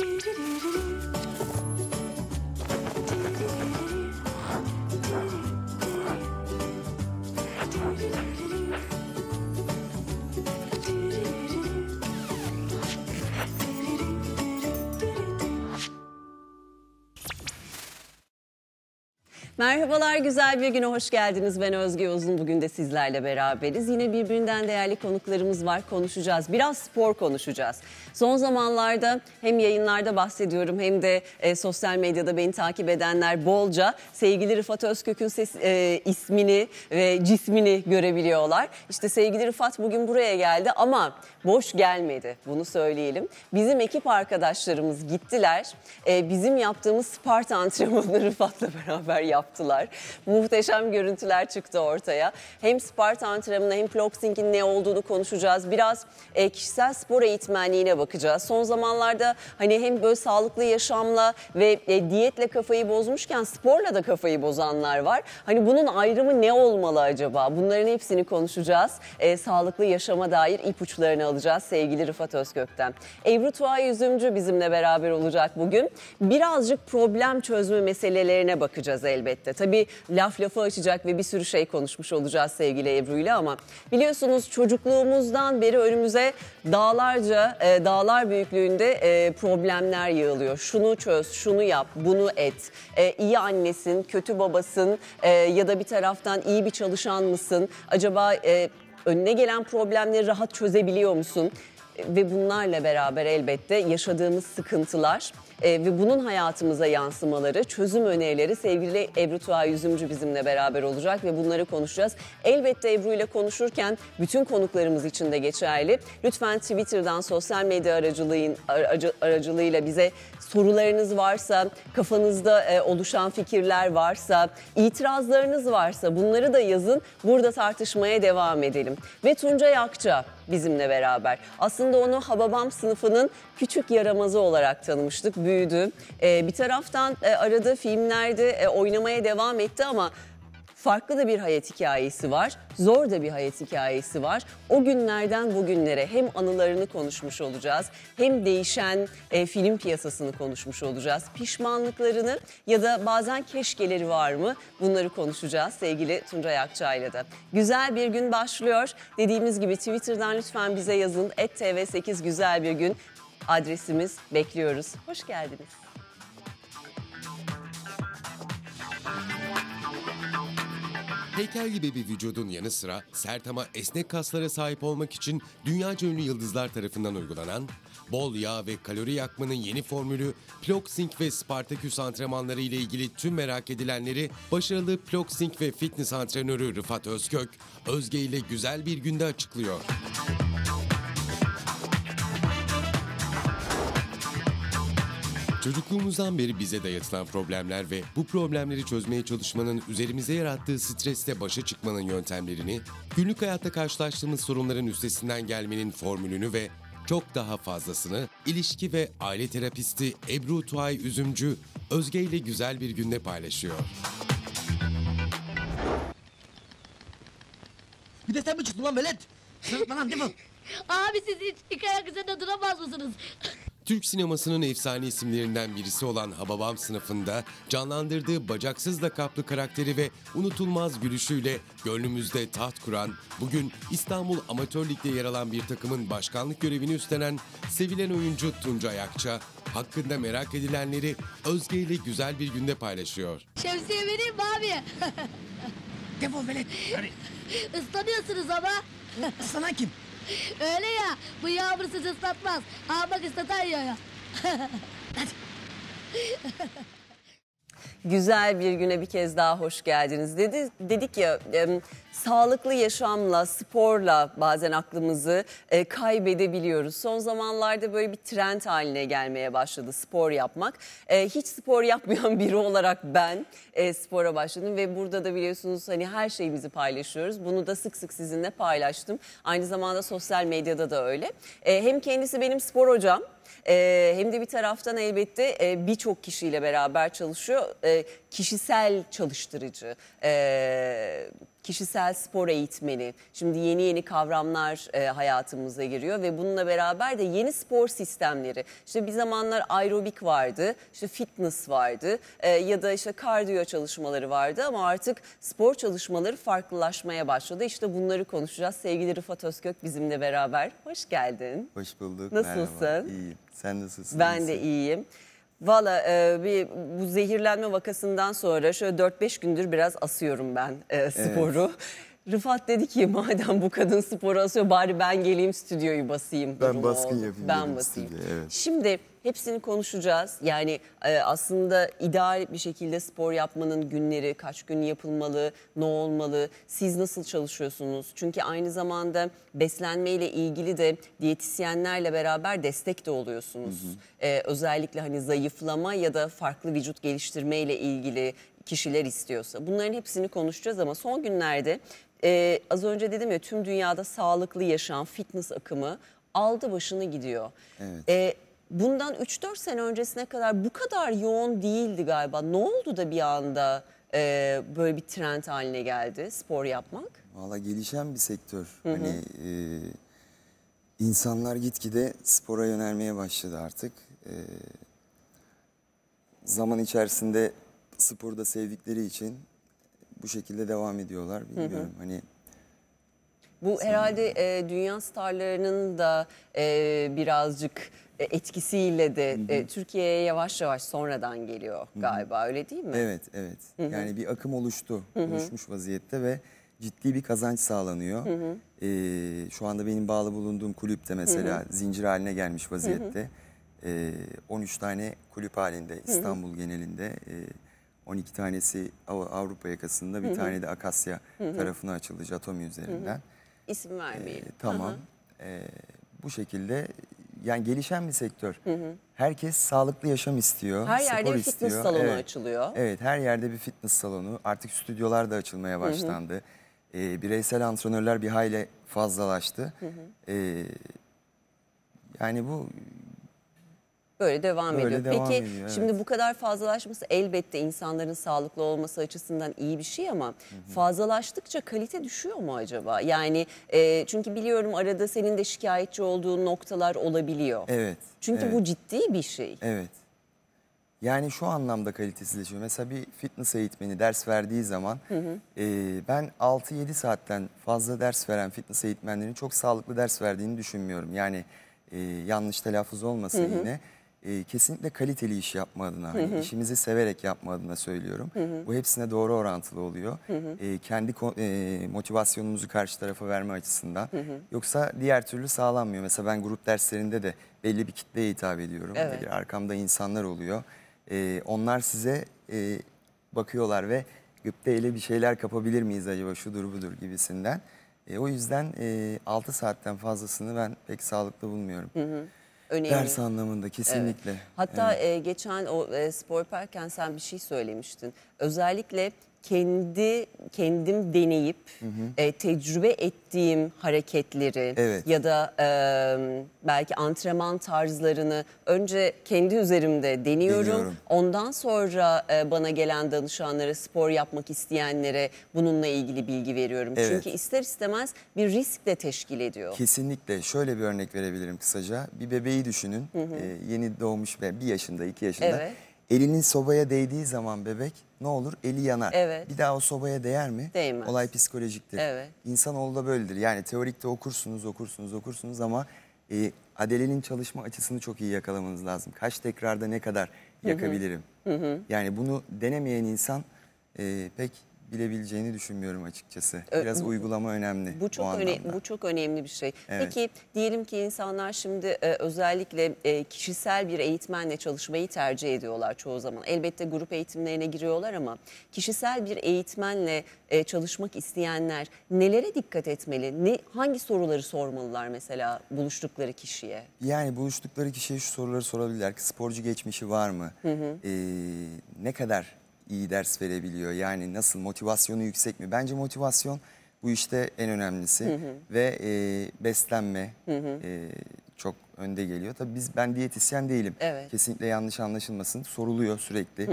滴滴滴滴滴 Merhabalar, güzel bir güne hoş geldiniz. Ben Özge Uzun. Bugün de sizlerle beraberiz. Yine birbirinden değerli konuklarımız var. Konuşacağız. Biraz spor konuşacağız. Son zamanlarda hem yayınlarda bahsediyorum hem de e, sosyal medyada beni takip edenler bolca sevgili Rıfat Özkök'ün ses, e, ismini ve cismini görebiliyorlar. İşte sevgili Rıfat bugün buraya geldi ama boş gelmedi. Bunu söyleyelim. Bizim ekip arkadaşlarımız gittiler. E, bizim yaptığımız Sparta antrenmanını Rıfat'la beraber yaptılar. Muhteşem görüntüler çıktı ortaya. Hem Sparta antrenmanı hem Ploxing'in ne olduğunu konuşacağız. Biraz e, kişisel spor eğitmenliğine bakacağız. Son zamanlarda hani hem böyle sağlıklı yaşamla ve e, diyetle kafayı bozmuşken sporla da kafayı bozanlar var. Hani bunun ayrımı ne olmalı acaba? Bunların hepsini konuşacağız. E, sağlıklı yaşama dair ipuçlarını alacağız sevgili Rıfat Özkök'ten. Ebru Tuğay Yüzümcü bizimle beraber olacak bugün. Birazcık problem çözme meselelerine bakacağız elbette. Tabii laf lafı açacak ve bir sürü şey konuşmuş olacağız sevgili Ebru ile ama biliyorsunuz çocukluğumuzdan beri önümüze dağlarca e, dağlar büyüklüğünde e, problemler yığılıyor. Şunu çöz, şunu yap, bunu et. E, iyi annesin, kötü babasın e, ya da bir taraftan iyi bir çalışan mısın? Acaba e, önüne gelen problemleri rahat çözebiliyor musun? ve bunlarla beraber elbette yaşadığımız sıkıntılar e, ve bunun hayatımıza yansımaları, çözüm önerileri sevgili Ebru Tuğay Yüzümcü bizimle beraber olacak ve bunları konuşacağız. Elbette Ebru ile konuşurken bütün konuklarımız için de geçerli. Lütfen Twitter'dan sosyal medya aracılığın, aracı, aracılığıyla bize sorularınız varsa, kafanızda e, oluşan fikirler varsa, itirazlarınız varsa bunları da yazın. Burada tartışmaya devam edelim. Ve Tuncay Akça bizimle beraber. Aslında onu Hababam sınıfının küçük yaramazı olarak tanımıştık, büyüdü. Ee, bir taraftan e, aradığı filmlerde e, oynamaya devam etti ama farklı da bir hayat hikayesi var. Zor da bir hayat hikayesi var. O günlerden bugünlere hem anılarını konuşmuş olacağız hem değişen e, film piyasasını konuşmuş olacağız. Pişmanlıklarını ya da bazen keşkeleri var mı bunları konuşacağız sevgili Tuncay Akçay'la da. Güzel bir gün başlıyor. Dediğimiz gibi Twitter'dan lütfen bize yazın. @tv8 güzel bir gün adresimiz bekliyoruz. Hoş geldiniz. Heykel gibi bir vücudun yanı sıra sert ama esnek kaslara sahip olmak için dünyaca ünlü yıldızlar tarafından uygulanan, bol yağ ve kalori yakmanın yeni formülü Ploxing ve Spartaküs antrenmanları ile ilgili tüm merak edilenleri başarılı Ploxing ve fitness antrenörü Rıfat Özkök, Özge ile güzel bir günde açıklıyor. Çocukluğumuzdan beri bize dayatılan problemler ve bu problemleri çözmeye çalışmanın üzerimize yarattığı stresle başa çıkmanın yöntemlerini, günlük hayatta karşılaştığımız sorunların üstesinden gelmenin formülünü ve çok daha fazlasını ilişki ve aile terapisti Ebru Tuay Üzümcü Özge ile güzel bir günde paylaşıyor. Bir de sen mi çıktın lan velet? Sırıtma lan değil mi? Abi siz hiç iki ayak üzerinde duramaz mısınız? Türk sinemasının efsane isimlerinden birisi olan Hababam sınıfında canlandırdığı bacaksız lakaplı karakteri ve unutulmaz gülüşüyle gönlümüzde taht kuran, bugün İstanbul Amatör Lig'de yer alan bir takımın başkanlık görevini üstlenen sevilen oyuncu Tuncay Akça, hakkında merak edilenleri Özge ile güzel bir günde paylaşıyor. Şemsiye vereyim mi abi? Defol velet. Hadi. Islanıyorsunuz ama. Sana kim? Öyle ya. Bu yağmur sizi ıslatmaz. Almak istatan ya. Güzel bir güne bir kez daha hoş geldiniz. Dedi, dedik ya sağlıklı yaşamla, sporla bazen aklımızı e, kaybedebiliyoruz. Son zamanlarda böyle bir trend haline gelmeye başladı spor yapmak. E, hiç spor yapmayan biri olarak ben e, spora başladım ve burada da biliyorsunuz hani her şeyimizi paylaşıyoruz. Bunu da sık sık sizinle paylaştım. Aynı zamanda sosyal medyada da öyle. E, hem kendisi benim spor hocam. Ee, hem de bir taraftan elbette e, birçok kişiyle beraber çalışıyor. Ee, kişisel çalıştırıcı, kişisel spor eğitmeni. Şimdi yeni yeni kavramlar e, hayatımıza giriyor ve bununla beraber de yeni spor sistemleri. İşte bir zamanlar aerobik vardı, işte fitness vardı e, ya da işte kardiyo çalışmaları vardı ama artık spor çalışmaları farklılaşmaya başladı. İşte bunları konuşacağız. Sevgili Rıfat Özkök bizimle beraber. Hoş geldin. Hoş bulduk. Nasılsın? Merhaba. İyiyim. Sen nasılsın? Ben de iyiyim. Valla e, bir bu zehirlenme vakasından sonra şöyle 4-5 gündür biraz asıyorum ben e, sporu. Rıfat dedi ki madem bu kadın sporu asıyor bari ben geleyim stüdyoyu basayım. Ben durumu baskın oldu. yapayım Ben dedim basayım. stüdyoya, evet. Şimdi hepsini konuşacağız. Yani e, aslında ideal bir şekilde spor yapmanın günleri, kaç gün yapılmalı, ne olmalı, siz nasıl çalışıyorsunuz? Çünkü aynı zamanda beslenmeyle ilgili de diyetisyenlerle beraber destek de oluyorsunuz. E, özellikle hani zayıflama ya da farklı vücut geliştirmeyle ilgili kişiler istiyorsa. Bunların hepsini konuşacağız ama son günlerde e, az önce dedim ya tüm dünyada sağlıklı yaşam, fitness akımı aldı başını gidiyor. Evet. E, bundan 3-4 sene öncesine kadar bu kadar yoğun değildi galiba. Ne oldu da bir anda e, böyle bir trend haline geldi spor yapmak? Valla gelişen bir sektör. Hani e, insanlar gitgide spora yönelmeye başladı artık. E, zaman içerisinde sporu da sevdikleri için bu şekilde devam ediyorlar. Bilmiyorum hani Bu herhalde e, dünya starlarının da e, birazcık e, etkisiyle de e, Türkiye'ye yavaş yavaş sonradan geliyor galiba öyle değil mi? Evet, evet. Yani bir akım oluştu, oluşmuş vaziyette ve ciddi bir kazanç sağlanıyor. Ee, şu anda benim bağlı bulunduğum kulüpte mesela zincir haline gelmiş vaziyette. Ee, 13 tane kulüp halinde İstanbul genelinde. Ee, 12 tanesi Av- Avrupa yakasında, bir tane de Akasya tarafına açıldı Jatomi üzerinden. İsim vermeyelim. Ee, tamam. Ee, bu şekilde yani gelişen bir sektör. Herkes sağlıklı yaşam istiyor. Her yerde spor bir fitness istiyor. salonu Evet. açılıyor. Evet her yerde bir fitness salonu. Artık stüdyolar da açılmaya başlandı. Ee, bireysel antrenörler bir hayli fazlalaştı. Ee, yani bu Böyle devam Böyle ediyor. devam Peki ediyor, evet. şimdi bu kadar fazlalaşması elbette insanların sağlıklı olması açısından iyi bir şey ama fazlalaştıkça kalite düşüyor mu acaba? Yani e, çünkü biliyorum arada senin de şikayetçi olduğun noktalar olabiliyor. evet. Çünkü evet. bu ciddi bir şey. Evet. Yani şu anlamda kalitesizleşiyor. Mesela bir fitness eğitmeni ders verdiği zaman e, ben 6-7 saatten fazla ders veren fitness eğitmenlerin çok sağlıklı ders verdiğini düşünmüyorum. Yani e, yanlış telaffuz olmasın yine. E, kesinlikle kaliteli iş yapma adına, hani işimizi severek yapma adına söylüyorum. Bu hepsine doğru orantılı oluyor. E, kendi e, motivasyonumuzu karşı tarafa verme açısından. Yoksa diğer türlü sağlanmıyor. Mesela ben grup derslerinde de belli bir kitleye hitap ediyorum. Evet. Belli arkamda insanlar oluyor. Ee, onlar size e, bakıyorlar ve gıpta ile bir şeyler kapabilir miyiz acaba şudur budur gibisinden. E, o yüzden e, 6 saatten fazlasını ben pek sağlıklı bulmuyorum. Önemli. Ders anlamında kesinlikle. Hatta e, geçen o e, spor yaparken sen bir şey söylemiştin. Özellikle kendi kendim deneyip e, tecrübe ettiğim hareketleri Evet. ya da e, belki antrenman tarzlarını önce kendi üzerimde deniyorum. Deniyorum. Ondan sonra e, bana gelen danışanlara, spor yapmak isteyenlere bununla ilgili bilgi veriyorum. Evet. Çünkü ister istemez bir risk de teşkil ediyor. Kesinlikle. Şöyle bir örnek verebilirim kısaca. Bir bebeği düşünün. E, yeni doğmuş ve bir yaşında, iki yaşında. Evet. Elinin sobaya değdiği zaman bebek ne olur? Eli yanar. Evet. Bir daha o sobaya değer mi? Değmez. Olay psikolojiktir. Evet. İnsanoğlu da böyledir. Yani teorikte okursunuz, okursunuz, okursunuz ama e, adelenin çalışma açısını çok iyi yakalamanız lazım. Kaç tekrarda ne kadar yakabilirim? Yani bunu denemeyen insan e, pek bilebileceğini düşünmüyorum açıkçası. Biraz bu- uygulama önemli Bu çok öne, anlamda. bu çok önemli bir şey. Evet. Peki diyelim ki insanlar şimdi e, özellikle e, kişisel bir eğitmenle çalışmayı tercih ediyorlar çoğu zaman. Elbette grup eğitimlerine giriyorlar ama kişisel bir eğitmenle e, çalışmak isteyenler nelere dikkat etmeli? Ne hangi soruları sormalılar mesela buluştukları kişiye? Yani buluştukları kişiye şu soruları sorabilirler ki sporcu geçmişi var mı? Ee, ne kadar iyi ders verebiliyor? Yani nasıl motivasyonu yüksek mi? Bence motivasyon bu işte en önemlisi ve e, beslenme e, çok önde geliyor. Tabii biz ben diyetisyen değilim. Evet. Kesinlikle yanlış anlaşılmasın. Soruluyor sürekli.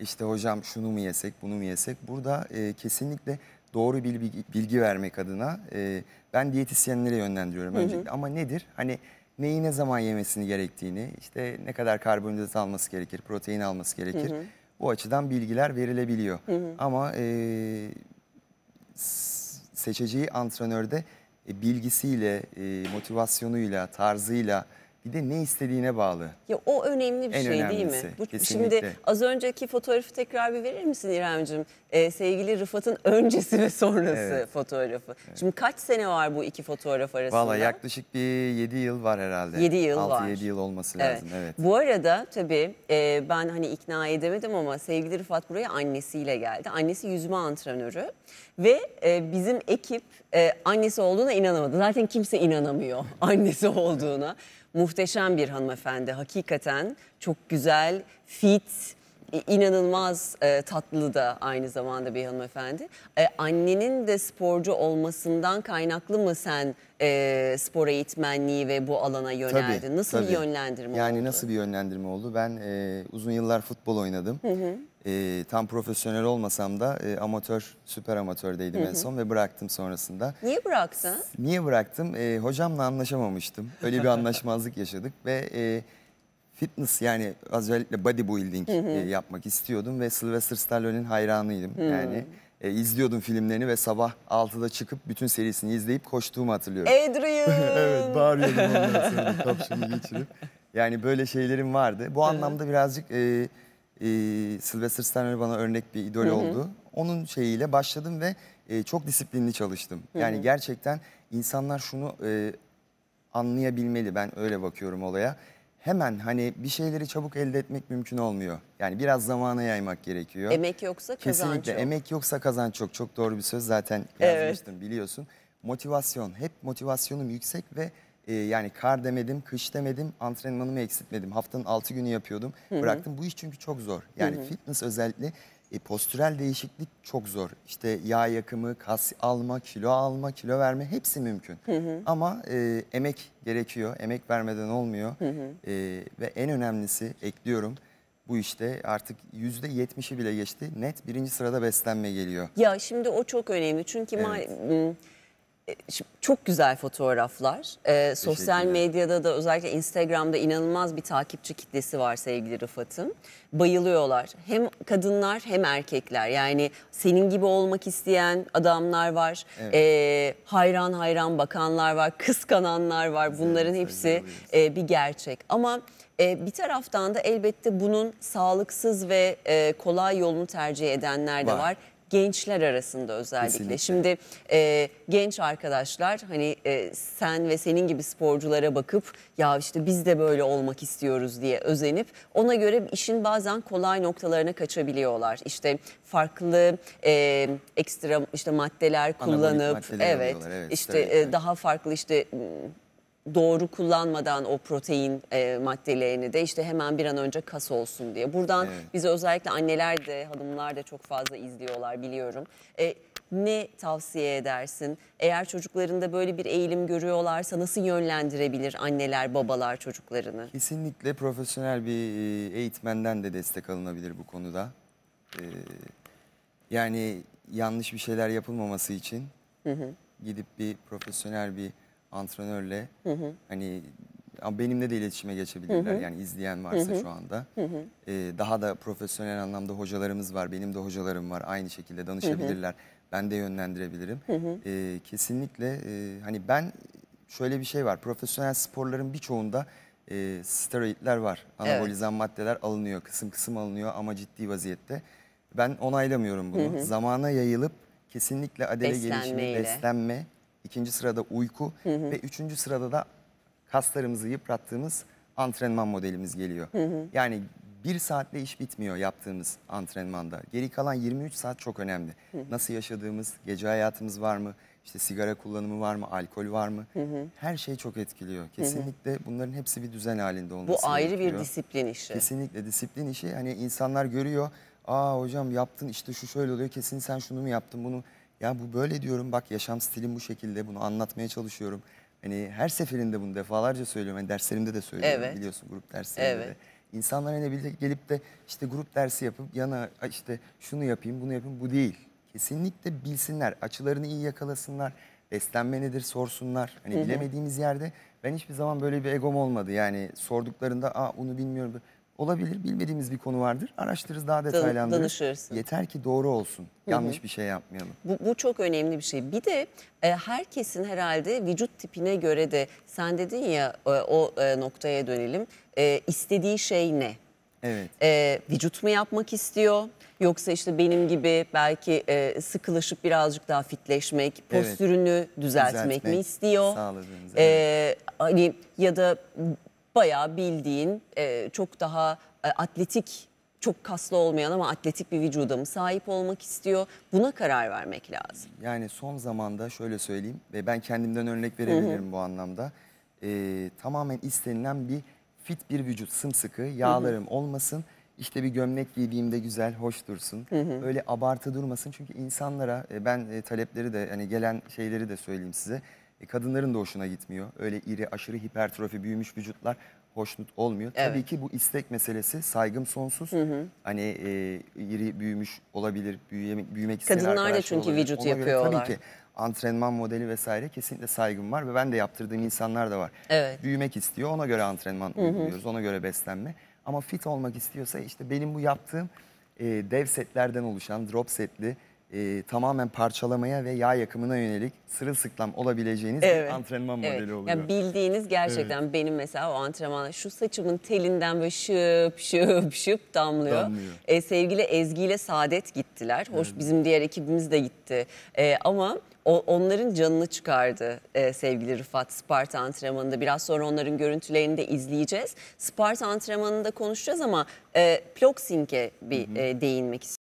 İşte hocam şunu mu yesek, bunu mu yesek? Burada e, kesinlikle doğru bilgi, bilgi vermek adına e, ben diyetisyenlere yönlendiriyorum öncelikle. Ama nedir? Hani neyi ne zaman yemesini gerektiğini, işte ne kadar karbonhidrat alması gerekir, protein alması gerekir. Bu açıdan bilgiler verilebiliyor. Ama e, seçeceği antrenörde e, bilgisiyle, e, motivasyonuyla, tarzıyla bir de ne istediğine bağlı. Ya o önemli bir En şey değil mi? Bu, kesinlikle. şimdi az önceki fotoğrafı tekrar bir verir misin İremcim? Ee, sevgili Rıfat'ın öncesi ve sonrası Evet. fotoğrafı. Şimdi kaç sene var bu iki fotoğraf arasında? Valla yaklaşık bir 7 yıl var herhalde. Yedi yıl var. 6-7 yıl olması lazım evet. Bu arada tabii e, ben hani ikna edemedim ama sevgili Rıfat buraya annesiyle geldi. Annesi yüzme antrenörü ve e, bizim ekip e, annesi olduğuna inanamadı. Zaten kimse inanamıyor annesi olduğuna. Muhteşem bir hanımefendi. Hakikaten çok güzel, fit, inanılmaz e, tatlı da aynı zamanda bir hanımefendi. E, annenin de sporcu olmasından kaynaklı mı sen e, spor eğitmenliği ve bu alana yöneldin? nasıl bir tabii. yönlendirme Yani oldu? nasıl bir yönlendirme oldu? Ben e, uzun yıllar futbol oynadım. E, tam profesyonel olmasam da e, amatör, süper amatördeydim en son ve bıraktım sonrasında. Niye bıraktın? Niye bıraktım? E, hocamla anlaşamamıştım. Öyle bir anlaşmazlık yaşadık ve e, fitness yani özellikle bodybuilding e, yapmak istiyordum ve Sylvester Stallone'in hayranıydım. Yani e, izliyordum filmlerini ve sabah 6'da çıkıp bütün serisini izleyip koştuğumu hatırlıyorum. Adrian. evet bağırıyordum ondan sonra kapşonu geçirip. Yani böyle şeylerim vardı. Bu anlamda birazcık e, e, Sylvester Stallone bana örnek bir idol oldu. Onun şeyiyle başladım ve e, çok disiplinli çalıştım. Yani gerçekten insanlar şunu e, anlayabilmeli. Ben öyle bakıyorum olaya. Hemen hani bir şeyleri çabuk elde etmek mümkün olmuyor. Yani biraz zamana yaymak gerekiyor. Emek yoksa kazanç Kesinlikle yok. emek yoksa kazanç çok çok doğru bir söz zaten Evet. yazmıştım biliyorsun. Motivasyon hep motivasyonum yüksek ve e, yani kar demedim, kış demedim, antrenmanımı eksiltmedim. Haftanın 6 günü yapıyordum. Bıraktım. Bu iş çünkü çok zor. Yani fitness özellikle e, postürel değişiklik çok zor. İşte yağ yakımı, kas alma, kilo alma, kilo verme hepsi mümkün. Ama e, emek gerekiyor. Emek vermeden olmuyor. E, ve en önemlisi ekliyorum bu işte artık yüzde yetmişi bile geçti. Net birinci sırada beslenme geliyor. Ya şimdi o çok önemli çünkü ma- m, e, şimdi çok güzel fotoğraflar. Ee, sosyal medyada da özellikle Instagram'da inanılmaz bir takipçi kitlesi var sevgili Rıfat'ın. Bayılıyorlar. Hem kadınlar hem erkekler. Yani senin gibi olmak isteyen adamlar var. Ee, hayran hayran bakanlar var. Kıskananlar var. Bunların hepsi e, bir gerçek. Ama e, bir taraftan da elbette bunun sağlıksız ve e, kolay yolunu tercih edenler de Var. var gençler arasında özellikle. Kesinlikle. Şimdi e, genç arkadaşlar hani e, sen ve senin gibi sporculara bakıp ya işte biz de böyle olmak istiyoruz diye özenip ona göre işin bazen kolay noktalarına kaçabiliyorlar. İşte farklı e, ekstra işte maddeler Anabolik kullanıp maddeler evet, alıyorlar, evet, işte steroidler. e, daha farklı işte doğru kullanmadan o protein e, maddelerini de işte hemen bir an önce kas olsun diye. Buradan Evet. bizi özellikle anneler de hanımlar da çok fazla izliyorlar biliyorum. E, ne tavsiye edersin? Eğer çocuklarında böyle bir eğilim görüyorlarsa nasıl yönlendirebilir anneler babalar çocuklarını? Kesinlikle profesyonel bir e, eğitmenden de destek alınabilir bu konuda. Ee, yani yanlış bir şeyler yapılmaması için gidip bir profesyonel bir antrenörle hani ama benimle de iletişime geçebilirler yani izleyen varsa şu anda. Ee, daha da profesyonel anlamda hocalarımız var. Benim de hocalarım var. Aynı şekilde danışabilirler. Ben de yönlendirebilirim. Ee, kesinlikle e, hani ben şöyle bir şey var. Profesyonel sporların birçoğunda e, steroidler var. Anabolizan maddeler alınıyor. Kısım kısım alınıyor ama ciddi vaziyette. Ben onaylamıyorum bunu. Zamana yayılıp kesinlikle adele gelişimi, beslenme, ikinci sırada uyku ve üçüncü sırada da kaslarımızı yıprattığımız antrenman modelimiz geliyor. Yani bir saatle iş bitmiyor yaptığımız antrenmanda. Geri kalan 23 saat çok önemli. Nasıl yaşadığımız, gece hayatımız var mı? İşte sigara kullanımı var mı? Alkol var mı? Her şey çok etkiliyor. Kesinlikle bunların hepsi bir düzen halinde olması Bu ayrı bir gerekiyor. disiplin işi. Kesinlikle disiplin işi. Hani insanlar görüyor. Aa hocam yaptın işte şu şöyle oluyor. Kesin sen şunu mu yaptın bunu? Ya bu böyle diyorum. Bak yaşam stilim bu şekilde. Bunu anlatmaya çalışıyorum. Hani her seferinde bunu defalarca söylüyorum. Hani derslerimde de söylüyorum Evet. biliyorsun grup derslerinde Evet. de. İnsanlar hani bile gelip de işte grup dersi yapıp yana "Ay işte şunu yapayım bunu yapayım bu değil. kesinlikle bilsinler. Açılarını iyi yakalasınlar. Beslenme nedir sorsunlar. Hani bilemediğimiz yerde ben hiçbir zaman böyle bir egom olmadı. Yani sorduklarında Aa, onu bilmiyorum. Olabilir bilmediğimiz bir konu vardır. Araştırırız daha detaylandırırız. danışırsın. Yeter ki doğru olsun. Yanlış bir şey yapmayalım. Bu, bu çok önemli bir şey. Bir de e, herkesin herhalde vücut tipine göre de sen dedin ya e, o e, noktaya dönelim. E, istediği şey ne? Evet. E, vücut mu yapmak istiyor? Yoksa işte benim gibi belki e, sıkılaşıp birazcık daha fitleşmek, Evet. postürünü düzeltmek, mi Düzeltmek, istiyor? sağladığınız, E, hani ya da bayağı bildiğin e, çok daha e, atletik, çok kaslı olmayan ama atletik bir vücuda mı sahip olmak istiyor? Buna karar vermek lazım. Yani son zamanda şöyle söyleyeyim ve ben kendimden örnek verebilirim bu anlamda. Ee, tamamen istenilen bir fit bir vücut sımsıkı yağlarım olmasın. İşte bir gömlek giydiğimde güzel, hoş dursun. Öyle abartı durmasın. Çünkü insanlara e, ben e, talepleri de hani gelen şeyleri de söyleyeyim size. E, kadınların da hoşuna gitmiyor. Öyle iri, aşırı hipertrofi büyümüş vücutlar hoşnut olmuyor. Evet. Tabii ki bu istek meselesi saygım sonsuz. Hani e, iri büyümüş olabilir, büyümek, büyümek isteyen Kadınlar da çünkü olabilir. vücut Ona göre yapıyorlar. Tabii ki antrenman modeli vesaire kesinlikle saygım var ve ben de yaptırdığım insanlar da var. Evet. Büyümek istiyor ona göre antrenman uyguluyoruz ona göre beslenme. Ama fit olmak istiyorsa işte benim bu yaptığım e, dev setlerden oluşan drop setli e, tamamen parçalamaya ve yağ yakımına yönelik sırılsıklam olabileceğiniz bir antrenman modeli evet. oluyor. Yani bildiğiniz gerçekten benim mesela o antrenmanda şu saçımın telinden böyle şıp şıp şıp damlıyor. Damlıyor. E, sevgili Ezgi ile Saadet gittiler. Hoş bizim diğer ekibimiz de gitti. E, ama o, onların canını çıkardı e, sevgili Rıfat Sparta antrenmanında. Biraz sonra onların görüntülerini de izleyeceğiz. Sparta antrenmanında konuşacağız ama e, Ploxing'e bir e, değinmek istiyorum.